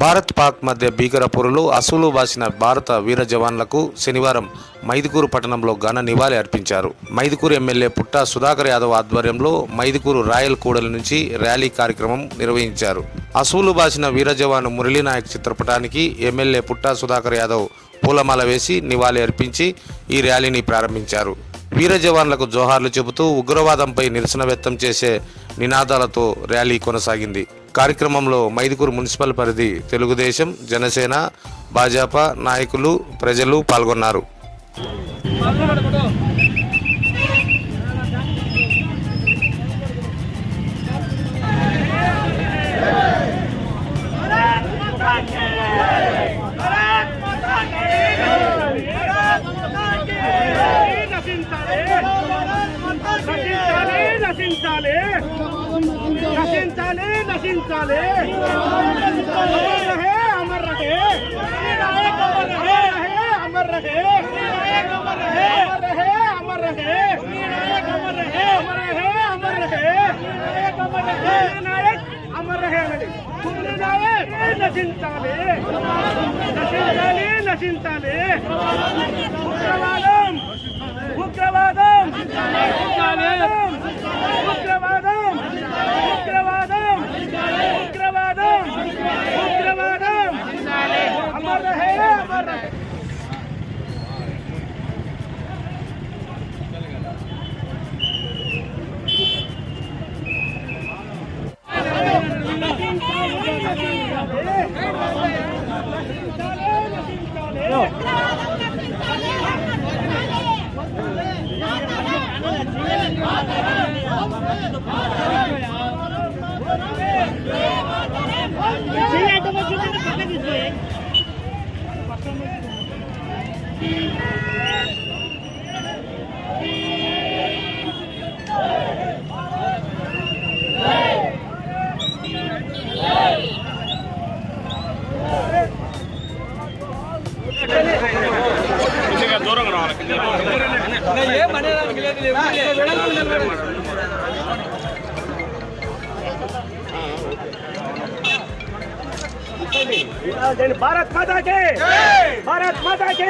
భారత్ పాక్ మధ్య భీకర పొరులు అసూలు బాసిన భారత వీర జవాన్లకు శనివారం మైదుకూరు పట్టణంలో ఘన నివాళి అర్పించారు. మైదుకూరు ఎమ్మెల్యే పుట్ట సుధాకర్ యాదవ్ ఆధ్వర్యంలో మైదుకూరు రాయల్ కూడలి నుంచి ర్యాలీ కార్యక్రమం నిర్వహించారు. అసూలు బాసిన వీర జవాను మురళీనాయక్ చిత్రపటానికి ఎమ్మెల్యే పుట్ట సుధాకర్ యాదవ్ పూలమాల వేసి నివాళి అర్పించి ఈ ర్యాలీని ప్రారంభించారు. వీర జవాన్లకు జోహార్లు చెబుతూ ఉగ్రవాదంపై నిరసన వ్యక్తం చేసే నినాదాలతో ర్యాలీ కొనసాగింది. కార్యక్రమంలో మైదుకూరు మున్సిపల్ పరిధి తెలుగుదేశం జనసేన భాజపా నాయకులు ప్రజలు పాల్గొన్నారు. दिन चले रहे अमर रहे अमर रहे अमर रहे अमर रहे अमर रहे अमर रहे अमर रहे अमर रहे नायक अमर रहे नायक नशीन चाले नशीन चाले नशीन चाले उग्रवादम उग्रवादम ਅਮਰ ਰਹੇ ਅਮਰ ਰਹੇ। భారత్ మాతా కే భారత్ మాతా కే